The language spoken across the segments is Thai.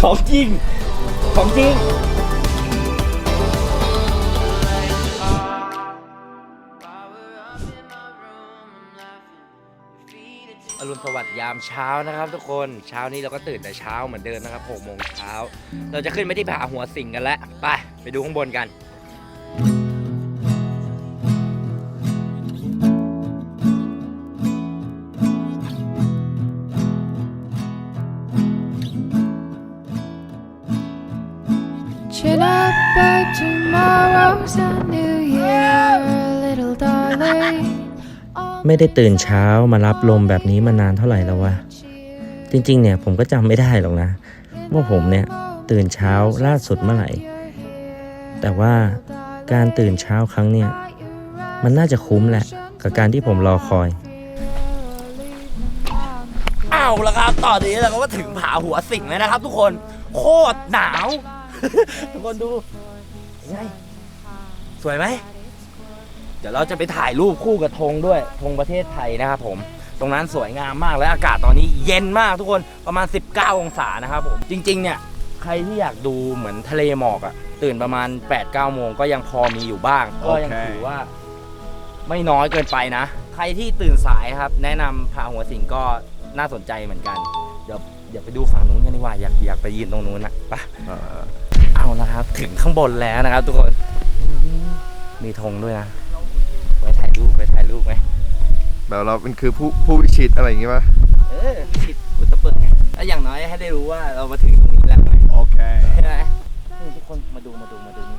ของจริง ของจริงอรุณสวัสดิ์ยามเช้านะครับ ทุกคนเช้านี้เราก็ตื่นแต่เช้าเหมือนเดิมนะครับ6โมงเช้า เราจะขึ้นไปที่ผาหัวสิงกันแล้ว ไป ไปดูข้างบนกัน ไม่ได้ตื่นเช้ามารับลมแบบนี้มานานเท่าไหร่แล้ววะ จริงๆ เนี่ยผมก็จำไม่ได้หรอกนะ ว่าผมเนี่ยตื่นเช้าล่าสุดเมื่อไหร่ แต่ว่าการตื่นเช้าครั้งเนี่ย มันน่าจะคุ้มแหละ กับการที่ผมรอคอยเอาละครับ ตอนนี้เราก็มาถึงผาหัวสิงแล้วนะครับ ทุกคน โคตรหนาว ทุกคนดู สวยไหม ดี๋ยวเราจะไปถ่ายรูปคู่กับธงด้วยธงประเทศไทยนะครับผม ตรงนั้นสวยงามมากและอากาศตอนนี้เย็นมากทุกคนประมาณ 19 องศานะครับผม จริง ๆ เนี่ยใครที่อยากดูเหมือนทะเลหมอกอะ่ะ ตื่นประมาณ 8-9 โมงก็ยังพอมีอยู่บ้าง ก็ยังถือว่า ไม่น้อยเกินไปนะ ใครที่ตื่นสายครับ แนะนำพาหัวสิงก็น่าสนใจเหมือนกัน เดี๋ยวเดี๋ยวไปดูฝั่งนู้นกันดีกว่าอยากอยากไปยืนตรงนู้นนะไปเอาละครับ ถึงข้างบนแล้วนะครับ ทุกคนมีธงด้วยนะ ไว้ถ่ายรูปไว้ถ่ายรูปไหมแบบเราเป็นคือผู้ผู้วิชิตอะไรอย่างงี้ป่ะเออมีสิทธิ์กุตะเปิดไงแล้วอย่างน้อยให้ได้รู้ว่าเรามาถึงตรงนี้แล้วไงโอเคใช่ไหมนี่ทุกคนมาดูมาดูมาดูนี่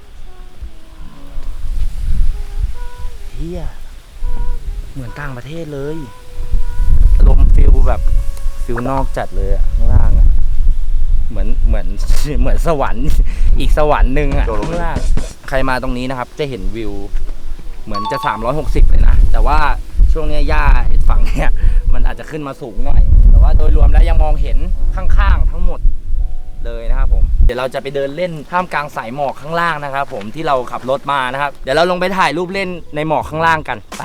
เฮียเหมือนต่างประเทศเลยอารมณ์ฟิลแบบฟิลนอกจัดเลยอะข้างล่างอะเหมือนเหมือนเหมือนสวรรค์อีกสวรรค์หนึ่งอะโดดลงข้างล่างใครมาตรงนี้นะครับ จะเห็นวิว เหมือนจะ 360 เลยนะ แต่ว่าช่วงนี้หญ้าฝั่งเนี้ยมันอาจจะขึ้นมาสูงหน่อย แต่ว่าโดยรวมแล้วยังมองเห็นข้างๆทั้งหมดเลยนะครับผม เดี๋ยวเราจะไปเดินเล่นท่ามกลางสายหมอกข้างล่างนะครับผมที่เราขับรถมานะครับ เดี๋ยวเราลงไปถ่ายรูปเล่นในหมอกข้างล่างกันไป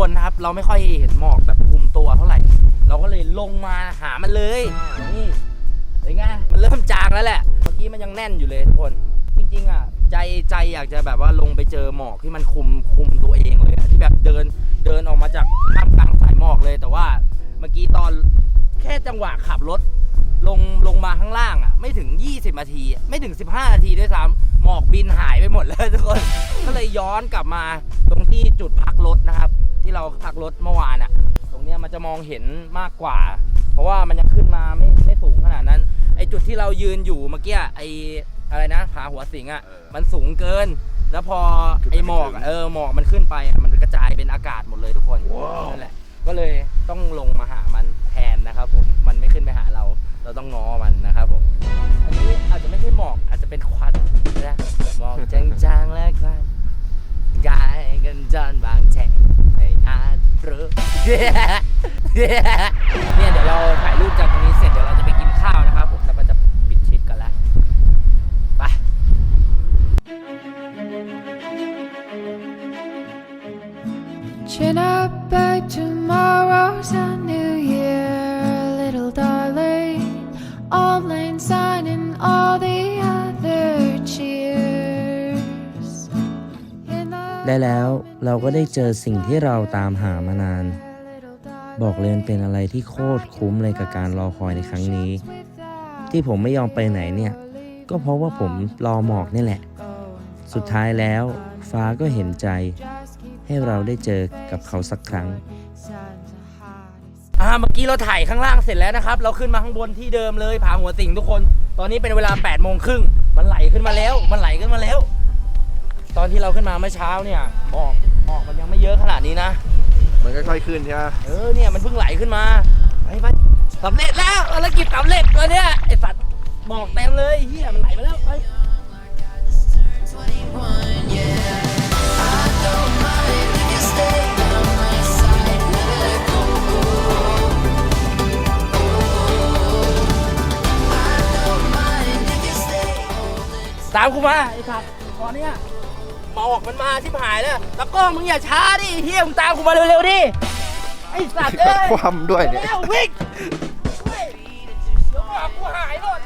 บนนะครับ เราไม่ค่อยเห็นหมอกแบบคุมตัวเท่าไหร่ เราก็เลยลงมาหามันเลยนี่เป็นไงมันเริ่มจางแล้วแหละ เมื่อกี้มันยังแน่นอยู่เลยทุกคน จริงๆอะใจใจอยากจะแบบว่าลงไปเจอหมอกที่มันคุมคุมตัวเองเลยที่แบบเดินเดินออกมาจากท่ามกลางสายหมอกเลยแต่ว่าเมื่อกี้ตอนแค่จังหวะขับรถลงลงมาข้างล่างอะไม่ถึง 20นาที ไม่ถึง 15 นาทีด้วยซ้ำหมอกบินหายไปหมดเลยทุกคน ก็เลยย้อนกลับมาตรงที่จุดพักรถนะครับ ที่เราพักรถเมื่อวานอะตรงเนี้ยมันจะมองเห็นมากกว่า เพราะว่ามันยังขึ้นมาไม่ไม่สูงขนาดนั้นไอจุดที่เรายืนอยู่เมื่อกี้ไออะไรนะผาหัวสิงอะเออมันสูงเกิน แล้วพอขึ้นไปไอหมอกไม่ถึงอะเออหมอกมันขึ้นไปอะมันกระจายเป็นอากาศหมดเลยทุกคนนั่นแหละก็เลยต้องลงมาหามันแทนนะครับผมมันไม่ขึ้นไปหาเรา เราต้องง้อมันนะครับผมอันนี้อาจจะไม่ใช่หมอกอาจจะเป็นควันนะหมอกจางๆและควันกายกันจนบางแฉกไม่ อาจรู้เนี่ยเดี๋ยวเราถ่ายรูป ได้แล้วเราก็ได้เจอสิ่งที่เราตามหามานาน บอกเลยนเป็นอะไรที่โคตรคุ้มเลยกับการรอคอยในครั้งนี้ ที่ผมไม่ยอมไปไหนเนี่ย ก็เพราะว่าผมรอหมอกนี่แหละ สุดท้ายแล้วฟ้าก็เห็นใจ ให้เราได้เจอกับเขาสักครั้งอ่าเมื่อกี้เราถ่ายข้างล่างเสร็จแล้วนะครับ เราขึ้นมาข้างบนที่เดิมเลยผาหัวสิงทุกคน ตอนนี้เป็นเวลา8ปดโมงครึ่งมันไหลขึ้นมาแล้ว ที่เราขึ้นมาเมื่อเช้าเนี่ยหมอกหมอกมันยังไม่เยอะขนาดนี้นะ มันก็ค่อยขึ้นใช่ไหมเออเนี่ยมันเพิ่งไหลขึ้นมาไปไปสำเร็จแล้วภารกิจสำเร็จตัวเนี้ยไอสัตว์หมอกเต็มเลยเฮียมันไหลมาแล้วไป Chin ตามกูมาไอ้สัตว์ตอนเนี้ย หมอกมันมาชิบหายแล้ว แล้วก็มึงอย่าช้าดิเฮียมึงตามกูมาเร็วๆดิ ไอ้สัตว์เอ้ยความด้วยเนี่ยเร็ววิ่งเฮ้ยเดี๋ยวหมอกกูหายหมด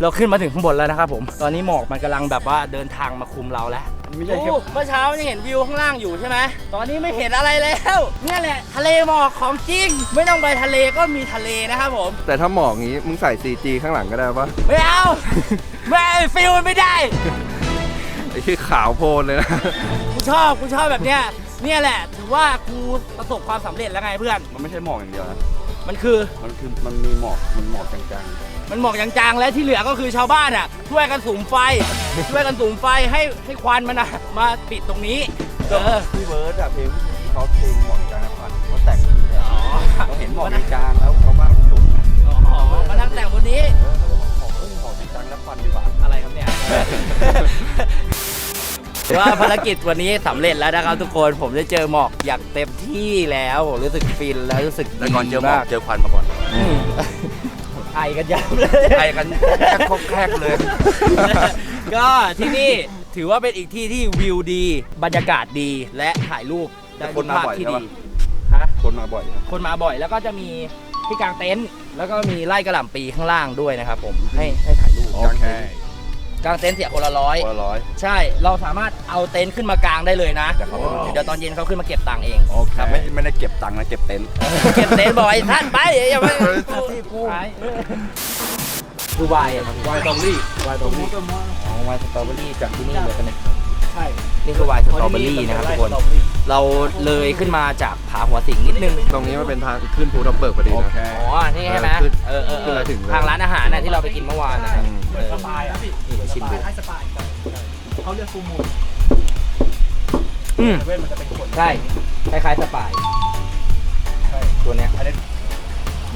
เราขึ้นมาถึงข้างบนแล้วนะครับผม ตอนนี้หมอกมันกำลังแบบว่าเดินทางมาคุมเราแล้ว ไม่ใช่แค่ โอ้เมื่อเช้ายังเห็นวิวข้างล่างอยู่ใช่ไหม ตอนนี้ไม่เห็นอะไรแล้ว เนี่ยแหละทะเลหมอกของจริง ไม่ต้องไปทะเลก็มีทะเลนะครับผม แต่ถ้าหมอกงี้มึงใส่ 4G ข้างหลังก็ได้ปะไม่เอา ไม่ฟิลมันไม่ได้ ไอ้ที่ขาวโพลนเลยนะ กูชอบกูชอบแบบเนี้ยเนี่ยแหละ ถือว่ากูประสบความสำเร็จแล้วไงเพื่อน มันไม่ใช่หมอกอย่างเดียวนะ มันคือ มันคือมันมีหมอกมันหมอกจางมันหมอกจางๆ และที่เหลือก็คือชาวบ้านอะ ช่วยกันสูมไฟ ช่วยกันสูมไฟให้ให้ควันมันอะ มาปิดตรงนี้ เออ ๆพี่เบิร์ดอะเพลงที่เขาเพลงหมอกจางควันเขาแต่งอ๋อเราเห็นหมอกจางๆแล้ว ว่าภารกิจวันนี้สำเร็จแล้วนะครับทุกคนผมได้เจอหมอกอย่างเต็มที่แล้วผมรู้สึกฟินแล้วรู้สึกแต่ก่อนเจอหมอกดีาเจอควันมาก่อนอืมไอกันยับเลยไอกันแคกแคกเลย ก็ที่นี่ถือว่าเป็นอีกที่ที่วิวดี บรรยากาศดีและถ่ายรูปได้คนมาบ่อยที่ใช่ดีปะฮะคนมาบ่อยนะคนมาบ่อยแล้วก็จะมีที่กางเต็นท์แล้วก็มีไล่กระหล่ำปีข้างล่างด้วยนะครับผมให้ให้ถ่ายรูปโอเค กางเต็นท์เสียคนละร้อยคนละร้อยใช่ เราสามารถเอาเต็นท์ขึ้นมากางได้เลยนะเดี๋ยวเขาเดี๋ยวตอนเย็นเขาขึ้นมาเก็บตังค์เอง โอเคไม่ไม่ได้เก็บตังค์นะเก็บเต็นท์เก็บเต็นท์บอกไอ้ท่านไปอย่าไปดูวายอะวายตอรี่วายตอรี่อ๋อวายสตรอเบอรี่จากที่นี่เลยกันเนี่ยใช่นี่คือวายสตรอเบอรี่นะครับทุกคน เราเลยขึ้นมาจากผาหัวสิงนิดนึง ตรงนี้มันเป็นทางขึ้นภูทับเบิกพอดีโอนะ เค อ๋อ นี่ใช่ไหมขึ้นเออเออเอขึ้นอมาถึงเลย ทางร้านอาหารน่ะที่เราไปกินเมื่อวานนะครับเออสปายอะ พี่นี่ชิมดู ให้สปายเขาเรียกฟูมูลอืมเว้นมันจะเป็นขนใช่คล้ายๆสปายใช่ตัวเนี้ยอันนี้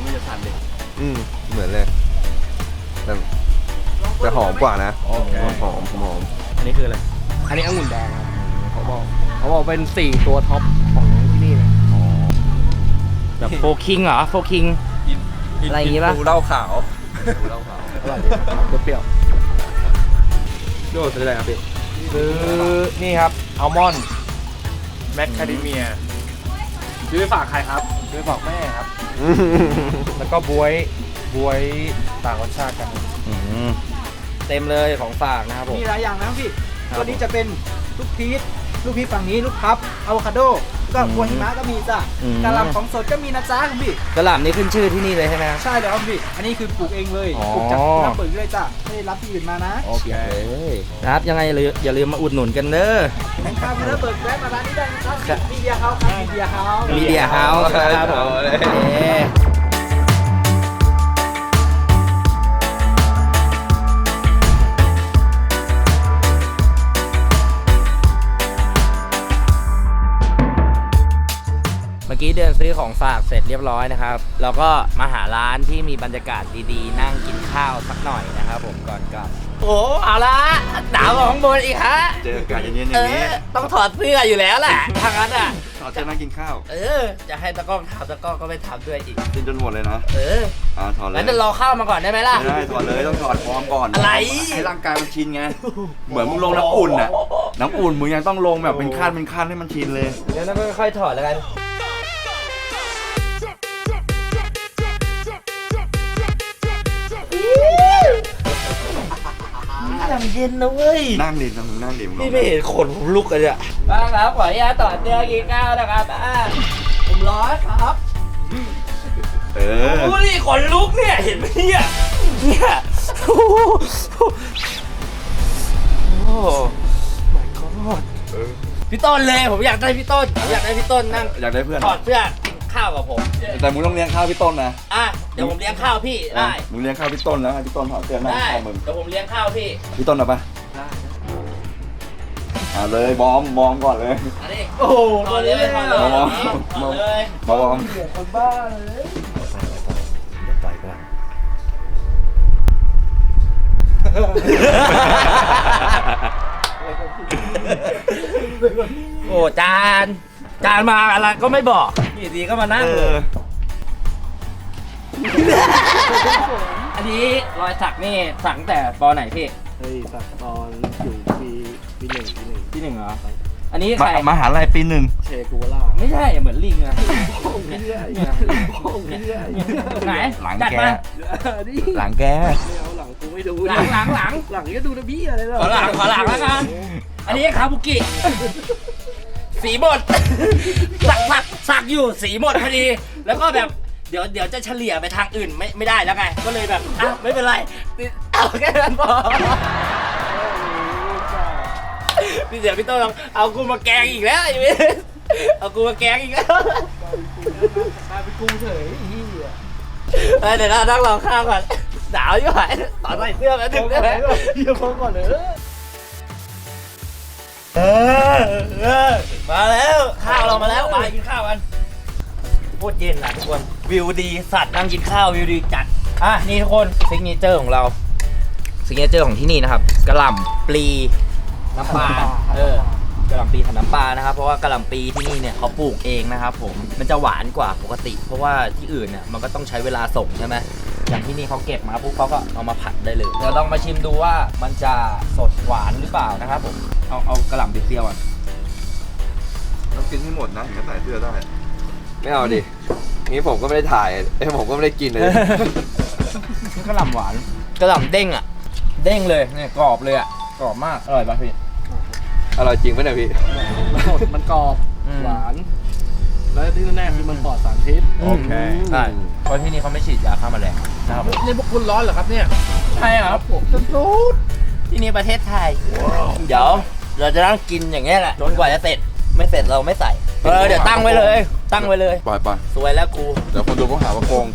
มันจะสั่นเด็กอืมเหมือนเลยแต่แต่หอมกว่านะโอเคหอมหอมอันนี้คืออะไร อันนี้องุ่นแดงครับเขาบอกเขาบอกเป็นสี่ตัวท็อปของที่นี่เลยแบบโฟคิงเหรอโฟคิงอะไรอย่างงี้ปะดูเหล้าขาวอร่อยดีเปรี้ยวๆ โดซื้ออะไรครับพี่ซื้อนี่ครับอัลมอนด์แมคคาเดเมียซื้อไปฝากใครครับซื้อไปฝากแม่ครับ แล้วก็บวยบวยต่างรสชาติกันอืมเต็มเลยของฝากนะครับผม มีหลายอย่างนะพี่ครับตัวนี้จะเป็นลูกพีช ลูกพีชฝั่งนี้ ลูกพับอะโวคาโด ก็อืมบัวหิมะก็มีจ้ะอืม กะหล่ำของสดก็มีนะจ๊ะคุณพี่ กระหล่ำนี่ขึ้นชื่อที่นี่เลยใช่ไหมครับ ใช่แล้วพี่ อันนี้คือปลูกเองเลย อ๋อ ปลูกจากน้ำเปิดเลยจ้ะ ไม่ได้รับที่อื่นมานะโอเคเลยนะครับยังไงอย่าลืมอย่าลืมมาอุดหนุนกันเด้อแข่งข้าวน้ำเปิดแวะมาร้านนี้ได้นะครับมีเดียเฮาส์ครับมีเดียเฮาส์ มีเดียเฮาส์ครับผมเอาเล กี้เดินซื้อของฝากเสร็จเรียบร้อยนะครับแล้วก็มาหาร้านที่มีบรรยากาศดีๆ นั่งกินข้าวสักหน่อยนะครับผมก่อนกลับ โอ้เอาละหนาวกว่าข้างบนอีกฮะ เจออากาศเย็นๆอเอย่างนี้อต้องถอดเสื้ออยู่แล้วแหละทางนั้นอะขอเจอนั่งกินข้าวเออ จะให้ตะกล้องถามตะกล้องก็ไม่ถามด้วยอีก กินจนหมดเลยนะเออ อ่าถอดเลยงั้นจะรอเข้ามาก่อนได้ไหมล่ะ ไม่ได้ถอดเลยต้องถอดฟอร์มก่อนอะไร ให้ร่างกายมันชินไง เหมือนมึงลงน้ำอุ่นน่ะน้ำอุ่นมึงยังต้องลงแบบเป็นขั้นเป็นขั้นให้มันชินเลย เดี๋ยวเราค่อยๆถอดแล้วกัน ยังเย็นนะเว้ยนั่งดิมึงนั่งดิมึงลพี่งไม่เห็นขนผมลุกเลยอะบ้างครับขออนุญาตต่อเสื้อกินข้าวนะครับอ่าผมร้อนครับเออดูดิขนลุกเนี่ยเห็นไหมเนี่ยเนี่ยโอ้โหโอ้ my god พี่ต้นเลยผมอยากได้พี่ต้นผมอยากได้พี่ต้นนั่งอยากได้เพื่อนถอดเสื้อกิน ข้าวกับผม แต่มึงต้องเลี้ยงข้าวพี่ต้นนะอะ เดี๋ยวผมเลี้ยงข้าวพี่ได้ มึงเลี้ยงข้าวพี่ต้นแล้วให้พี่ต้นถอดเสื้อนั่งได้ ข้าวมึงเดี๋ยวผมเลี้ยงข้าวพี่พี่ต้นเอาปะอ่าเลยบอมบอมก่อนเลย อันนี้โอ้โหถอดเลยถอดเลยมองถอดเลยบอมคนบ้าเลยไปก่อนโอ้จาน จานมาอะไรก็ไม่บอก อยู่ดีก็มานั่งเอเลยออันนี้รอยสักนี่สักตั้งแต่ปอไหนพี่เฮ้ยสักตอนอยู่ปีปีหนึ่งปีหนึ่งที่หนึ่งเหรอ อันนี้ใครมหาลัยปีหนึ่งเชกูวาล่าไม่ใช่เหมือนลิงอะไม่ได้ไม่ได้ไหนหลังจัดแก มาดิหลังแก ไม่เอาหลังกูไม่ดูหลังหลังหลัง หลังก็ดูนะพี่อะไรหรอขอหลังขอหลังแล้วกัน อันนี้คาบุกิ สีหมด สักสักสักอยู่สีหมดพอดี แล้วก็แบบเดี๋ยวเดี๋ยวจะเฉลี่ยไปทางอื่นไม่ไม่ได้แล้วไง ก็เลยแบบอะไม่เป็นไรเอาแค่นั้นพอพี่เดี๋ยวพี่โต้งเอากูมาแกงอีกแล้วไอ้เว้ยเอากูมาแกงอีกแล้วกลายเป็นกูเฉยเหี้ยเดี๋ยวเรานั่งรอข้าวก่อนหนาวอยู่ไหนตอนใส่เสื้อมาถึงได้ไหมเดี๋ยวพอก่อนเออ เออเออมาแล้วข้าวเรามาแล้วไปกินข้าวกันโคตรเย็นนะทุกคนวิวดีสัตว์นั่งกินข้าววิวดีจัดอะนี่ทุกคนซิกเนเจอร์ของเราซิกเนเจอร์ของที่นี่นะครับกระหล่ำปลีน้ำปลาเออกระหล่ำปลีทำน้ำปลานะครับ เพราะว่ากระหล่ำปลีที่นี่เนี่ยเขาปลูกเองนะครับผมมันจะหวานกว่าปกติ เพราะว่าที่อื่นเนี่ยมันก็ต้องใช้เวลาส่งใช่ไหม อย่างที่นี่เขาเก็บมาปุ๊บเขาก็เอามาผัดได้เลยเดี๋ยวลองมาชิมดูว่ามันจะสดหวานหรือเปล่านะครับผมเอาเอากระหล่ำเปรี้ยวๆก่อนต้องกินให้หมดนะถึงจะใส่เสื้อได้ไม่เอาดิงี้ผมก็ไม่ได้ถ่ายเอ้ยผมก็ไม่ได้กินเลยนี่กระหล่ำหวานกระหล่ำเด้งอะ เด้งเลยเนี่ยกรอบเลยอะกรอบมากอร่อยป่ะพี่อร่อยจริงปะเนี่ยพี่ มันกรอบอืมหวาน แล้วที่แน่ๆคือมันปลอดสารพิษ โอเค ใช่เพราะที่นี่เขาไม่ฉีดยาฆ่าแมลงนะครับผมนี่พวกคุณร้อนเหรอครับเนี่ย ใช่ครับผมที่นี่ประเทศไทย เดี๋ยวเราจะนั่งกินอย่างเงี้ยแหละจนกว่าจะเสร็จ ไม่เสร็จเราไม่ใส่ เออเดี๋ยวตั้งไว้เลย ตั้งไว้เลยปล่อยปล่อยสวยแล้วกูเดี๋ยวคนดูก็หาว่าโกง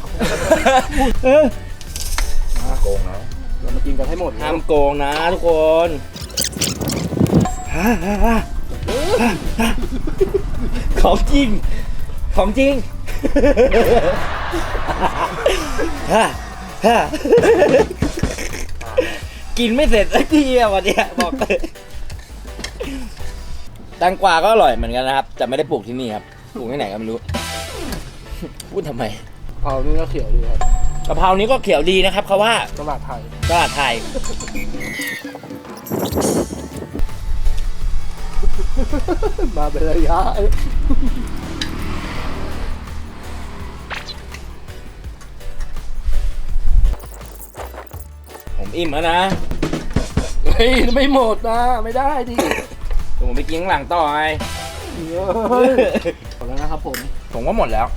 โกงแล้วเรามากินกันให้หมดห้ามโกงนะทุกคนของจริง ของจริงกินไม่เสร็จสักทีอะวันเนี้ยบอกเลยแตงกวาก็อร่อยเหมือนกันนะครับแต่ไม่ได้ปลูกที่นี่ครับปลูกที่ไหนก็ไม่รู้ พูดทำไมเผานี่ก็เขียวดีครับกะเพรานี้ก็เขียวดีนะครับเขาว่าตลาดไทยตลาดไทยมาเป็นระยะ อิ่มแล้วนะเฮ้ยไม่หมดนะไม่ได้ดิเดี๋ยวผมไปกินข้างหลังต่อไงเฮ้ยหมดแล้วนะครับผมผมว่าหมดแล้ว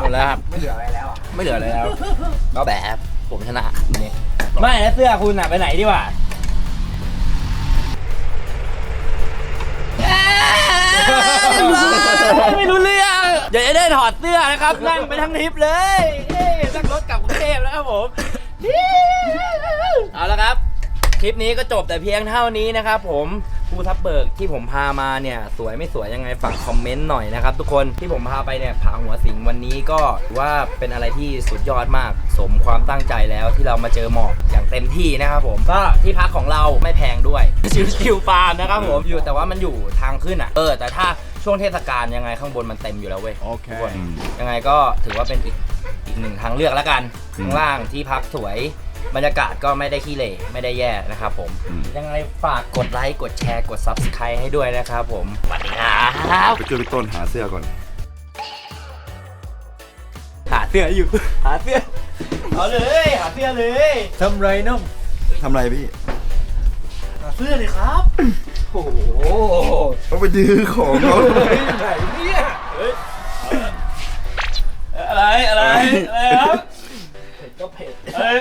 หมดแล้วครับไม่เหลืออะไรแล้วไม่เหลืออะไรแล้วก็แบบผมชนะนี่ไม่แล้วเสื้อคุณอะไปไหนดีกว่าไม่รู้เรื่องเดี๋ยวจะได้ถอดเสื้อนะครับนั่งไปทั้งทริปเลยเอ้ยนั่งรถกลับกรุง เทพแล้วครับผมเอาละครับ คลิปนี้ก็จบแต่เพียงเท่านี้นะครับผมภูทับเบิกที่ผมพามาเนี่ยสวยไม่สวยยังไงฝากคอมเมนต์หน่อยนะครับทุกคนที่ผมพาไปเนี่ยผาหัวสิงวันนี้ก็ถือว่าเป็นอะไรที่สุดยอดมาก สมความตั้งใจแล้วที่เรามาเจอหมอกอย่างเต็มที่นะครับผมก็ที่พักของเราไม่แพงด้วยชิวๆฟาร์มนะครับผมอยู่แต่ว่ามันอยู่ทางขึ้นอะเออแต่ถ้าช่วงเทศกาลยังไงข้างบนมันเต็มอยู่แล้วเว้ยโอเคยังไงก็ถือว่าเป็นอีก อีกหนึ่งทางเลือกแล้วกันอืม ข้างล่างที่พักสวยบรรยากาศก็ไม่ได้ขี้เหร่ไม่ได้แย่นะครับผมอืมยังไงฝากกดไลค์กดแชร์กด Subscribe ให้ด้วยนะครับผมสวัสดีครับไปช่วยพี่ต้นหาเสื้อก่อน หาเสื้ออยู่ หาเสื้อเอาเลยหาเสื้อเลยทำไรน้องทำไรพี่หาเสื้อเลยครับ โอ้โห ต้องไปดื้อของเขา ไหนเนี่ย อะไรอะไรอะไรครับเผ็ดก็เผ็ดเอ้ย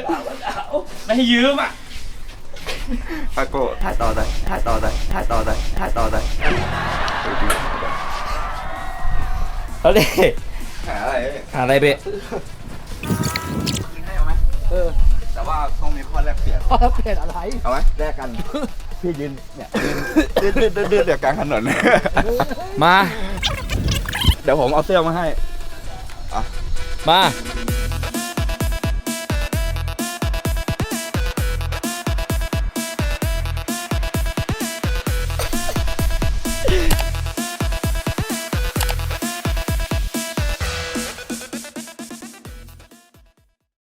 ไม่ให้ยืมอะอาโกะถ่ายต่อได้ถ่ายต่อได้ถ่ายต่อได้ถ่ายต่อได้เอาเลยหาอะไรหาอะไรเบะเออแต่ว่าต้องมีข้อแลกเปลี่ยนพอเผ็ดอะไรเอาไหมแลกกันพี่ยืนเนี่ยยืนดื้อดื้อดื้อเดี๋ยวกลางถนนมา เดี๋ยวผมเอาเสื้อมาให้ 妈。